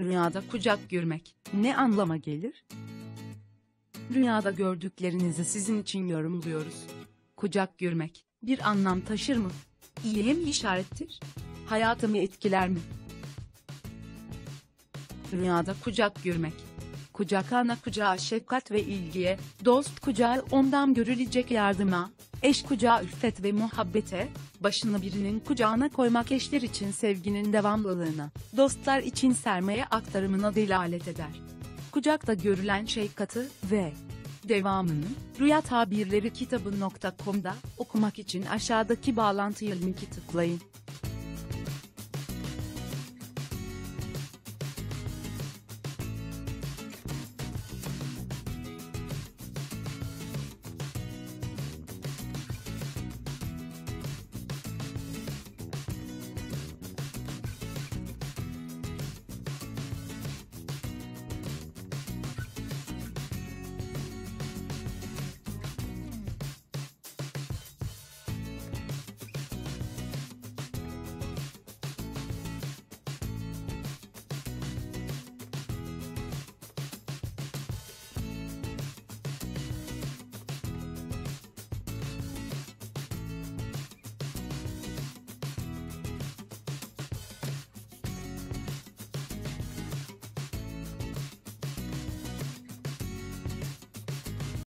Rüyada kucak görmek ne anlama gelir? Rüyada gördüklerinizi sizin için yorumluyoruz. Kucak görmek bir anlam taşır mı? İyiye mi işarettir? Hayatımı etkiler mi? Rüyada kucak görmek. Kucak ana kucağı şefkat ve ilgiye, dost kucağı ondan görülecek yardıma, eş kucağı ülfet ve muhabbete, başını birinin kucağına koymak eşler için sevginin devamlılığına, dostlar için sermaye aktarımına delalet eder. Kucakta görülen şey katı ve devamını Rüya Tabirleri kitabı.com'da okumak için aşağıdaki bağlantıya linki tıklayın.